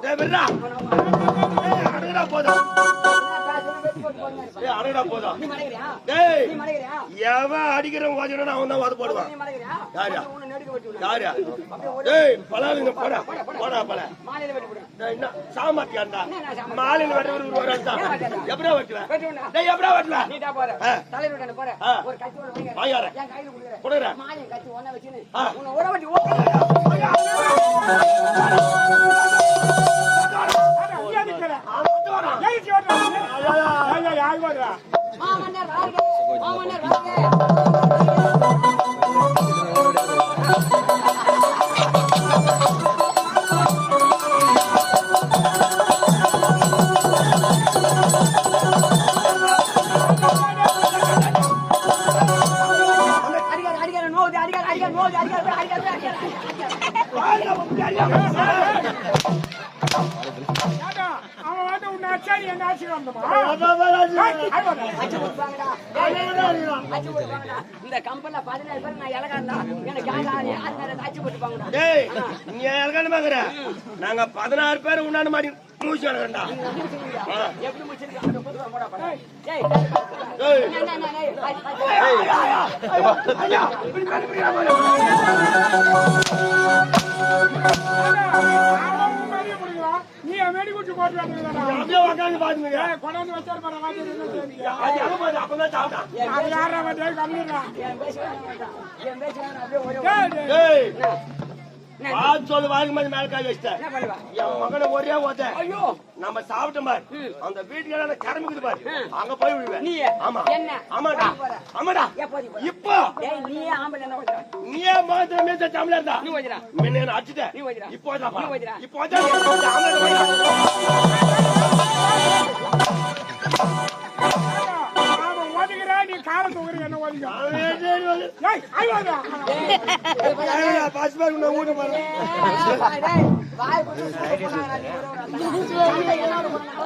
சரி விட்றா. போதும். டேய் அடங்குடா போதும். டேய் எவன் அடிக்கிறவன் வாஜினா அவன் தான் வாது போடுவான். யாரா யாரா? டேய் பலாலுங்க போடா. போடா பல என்ன? சாமர்த்தியாண்டா மாலையில ஒரு வரா எப்படா டேய் எப்படா. வாயார கொடுறேன் இந்த கம்பெனில பதினேழு பேர் நான் இலகாண்டா எனக்கு யாரு யாரு அச்சு போட்டுப்பாங்கடா. டேய் நீ எல்கணுமாங்கற நாங்க 16 பேர் உன்னான மாதிரி மூச்சு முடிக்கலாம் நீ மேடி குச்சி போட்டு வந்துருக்கா அப்படியே உட்கார்ந்து பாத்துங்க கொண்டாந்து வச்சாரு பாரு வாங்கி என்ன செய்வீங்க அது எங்க போகுது அப்பதான் சாப்பிட்டான் அது யாரா கம்மிடுறான் பாத்து சொல்லு வாங்க மாதிரி மேல காய் வச்சிட்டேன் என் மகனை ஒரே ஓத்த ஐயோ. நம்ம சாப்பிட்டோம் பாரு. அந்த வீட்டுக்கு கடமைக்குது பாரு. அங்க போய் விடுவேன் நீ ஆமா. என்ன? ஆமாடா. ஆமாடா? இப்போ. நீயே ஆம்பளை என்ன பண்ற? நீயே மாத்திர மேய்ச்ச தமிழர் இருந்தா நீ வச்சிரா முன்ன அடிச்சுட்ட. நீ. இப்போ தான். இப்போ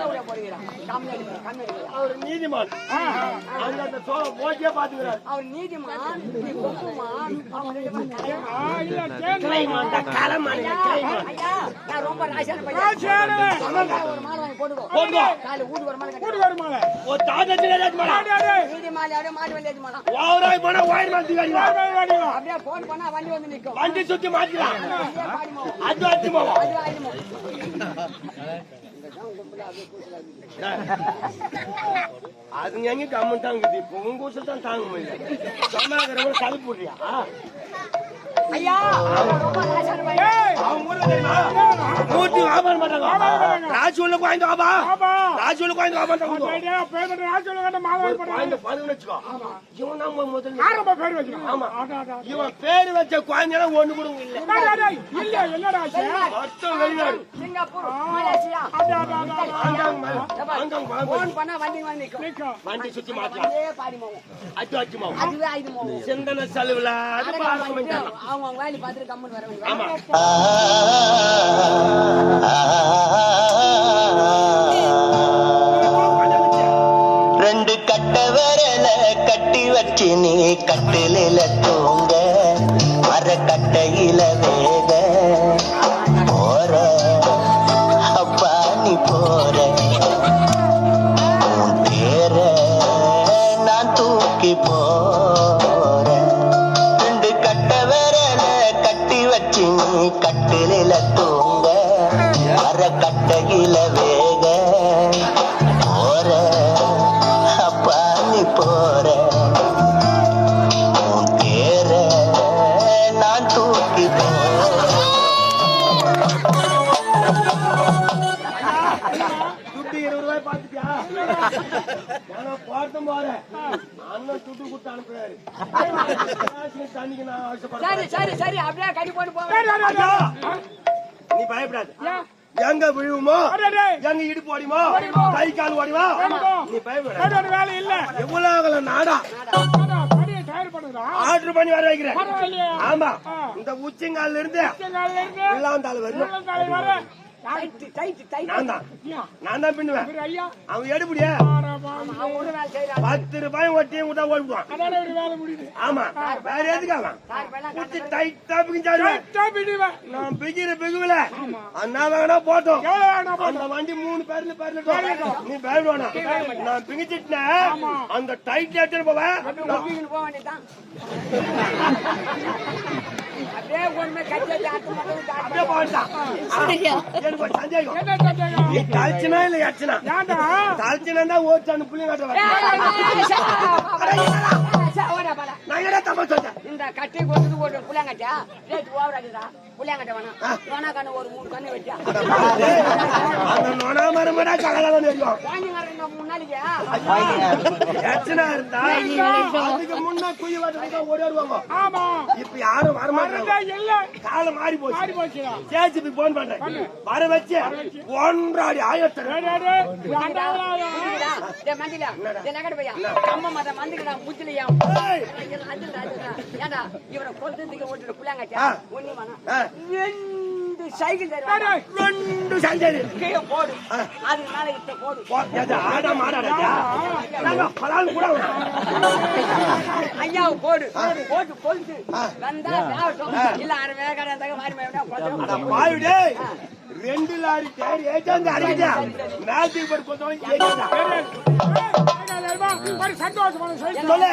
அவரை அவர் நீதிமான் அந்த சோழ போட்டியே பாத்துக்கிறார் அவர் நீதிமான் ரொம்ப ராசியான பையன். ஒரு போட்டுக்கோ. போட்டுக்கோ. மாலை ஒரு ஏதாச்சும் மாடா டேய், டேய், நீதி மாலை அப்படியே மாட்டு வண்டி ஏத்தி போலாம். ஓவராய் போனா ஓயில் மாத்தி காடிவா டேய், வாடிவா. அப்படியே போன் பண்ணா வண்டி வந்து நிக்கும் வண்டி சுத்தி மாத்திக்கலாம். அது அடிச்சு போவோம் அது ஆயிடும் போவோம். அதுங்க எங்க கம்மன் தாங்குது இப்போ உங்க தான் தாங்க முடியல சொன்னாங்கிறவங்க கல் போடுறியா ஐயா மூர்த்தி வியாபாரம் பண்றாங்க ராஜி உள்ள குழந்தை வாபா. ராஜி உள்ள வாபா பதினு வச்சுக்கோ. இவன் தான் முதல்ல ரொம்ப பேர்? ஆமா. இவன் பேரு வச்ச ஒண்ணு கூட இல்ல. இல்ல, என்னடா? மொத்தம் வெளிநாடு சிங்கப்பூர். மலேசியா. போன் பண்ணா வண்டி. வண்டி சுத்தி மாத்தலாம். சிந்தன செலவுல அது பாருங்க மச்சான். அவங்க அவங்க வேலையை பார்த்துட்டு கம்முன்னு வர வேண்டியது ரெண்டு கட்ட விரல கட்டி வச்சு நீ கட்டிலில தூங்க. மர கட்டையில வேக நீ கட்டிலில தூங்க அற கட்டையில வேக. போற அப்பா நீ போற. உன் பேர நான் தூக்கி போறேன் போறேன் அண்ணன் துட்டு கொடுத்து அனுப்புறாரு. நான் சரி ஆசைப்படுறேன் சரி. அப்படியே போட்டு. நீ பயப்படாத? எங்க விழுவுமோ. எங்க இடுப்பு ஓடிமோ. கை கால் ஓடிமோ. நீ பயப்படாத. வேலை இல்ல. எவ்வளவு நாடா? ஆர்டர் பண்ணி வர வைக்கிறேன். ஆமா. இந்த உச்சங்கால்ல இருந்து உள்ளாந்தாள் வரணும். நான் தான். ஐயா, நான் தான் பின்னுவேன். அவன் எடுபடியா? பத்து ரூபாயும் ஒட்டியும் விட்டா ஓடிடுவான். ஆமா. வேற எதுக்கு அவன்? குச்சி டைட்டா பிடிவேன். நான் பிகிற பிகுவில. அண்ணா வேணா போட்டோம். அந்த வண்டி மூணு பேர்ல பேர்ல நீ பயப்படுவானா நான் பிங்கிச்சிட்டேன் அந்த டைட் எடுத்துட்டு போவேன். அப்படியே ஒண்ணுமே கட்டி வச்சு ஆட்டு மட்டும் அப்படியே போட்டான் எனக்கு ஒரு சந்தேகம் என்ன சந்தேகம்? நீ கழிச்சுனா இல்ல எச்சுனா ஏன்டா? கழிச்சுனா தான் ஓட்டு அந்த புள்ளிங்க நான் என்ன தப்பா சொல்றேன் இந்த கட்டி கொடுத்தது ஒரு புள்ளாங்கட்டியா ரேட் ஓவர் ஆகுதா புள்ளாங்கட்ட வேணாம். வேணா கண்ணு ஒரு மூணு கண்ணு வச்சா. நொனா மரமடா கலகலன்னு தெரியும் வாங்கிங்க மூணு நாளைக்கு எச்சனா இருந்தா? அதுக்கு முன்ன குயி வாட்டுறதுக்கு ஓடிடுவாங்க ஆமா. இப்ப யாரும் வர வரதே மாட்டாங்க இல்ல. காலம் மாறி போச்சு. மாறி போச்சுடா. சேச்சுக்கு போன் பண்றேன். வர வச்சு ஒன்றாடி மந்திரிடா, டேய் நகடு பையா, மத மந்திரிடா, முச்சிலியா. இவனை கொல்றதுக்கு ஓட்டுற. ஒண்ணு வேணாம். ஆ. ரெண்டு சைக்கிள் ரெண்டு கீழே போடு அதுக்கு மேல இத்த போடு ஆடா மாடாடா நாங்க பலால் கூட ஐயாவை போடு போட்டு கொலுசு வந்தா இல்ல அரை வேகாட இருந்தாங்க மாறி மாறி பாயுடே ரெண்டு லாரி கொஞ்சம் ஒரு சந்தோஷமான. சொல்லு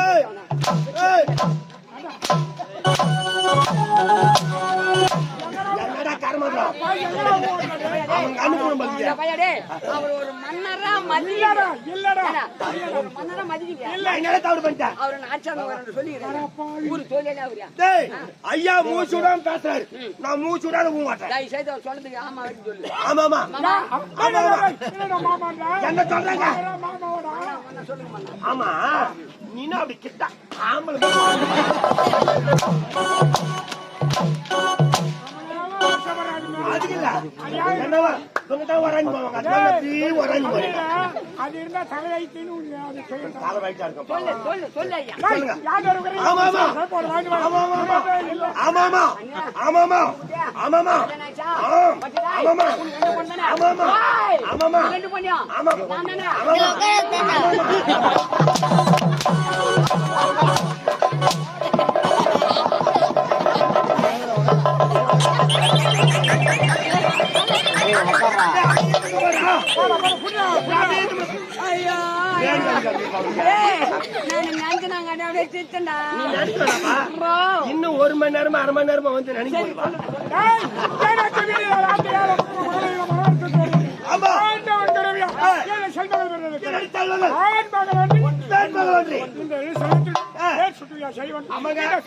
அவர் ஒரு மன்னரா மதியடா இல்லடா மன்னரா மதிக்கலையா இல்ல என்னடா தவறு பண்ணிட்டேன் அவரை நாச்சாங்க வரணும் சொல்லிக்கிறேன். ஊரு தொழிலே அவரியா டேய் ஐயா மூச்சு விடாம பேசுறாரு நான் மூச்சு விடாத ஊ மாட்டேன். செய்து அவர் சொன்னதுக்கு ஆமா அப்படின்னு சொல்லு. ஆமாமா மாமா. இல்லடா மாமாடா? என்ன சொல்றாங்க? மன்னர் சொல்லுங்க ஆமா. நீனா அப்படி கிட்ட ஆம்பளை அதுக்கு இல்ல. என்னவா? இவங்கதான் வராங்க போவாங்க அதனால தீ வராங்க போவாங்க அது இருந்தா தலையாயிட்டுன்னு உனக்கு அது செய்யணும் கால வயிற்றா இருக்கும் சொல்லு சொல்லு சொல்லு ஐயா சொல்லுங்க. யார் ஒரு ஆமா ஆமா சாப்பாடு வாங்கி ஆமா ஆமா இல்ல ஆமாமா ஆமாமா ஆமாமா என்னாச்சா? ஆம். பட்டுடா. இன்னும் ஒரு மணி நேரமா அரை மணி நேரமா வந்து நினைக்கிறேன்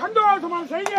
சந்தோஷமா செய்ய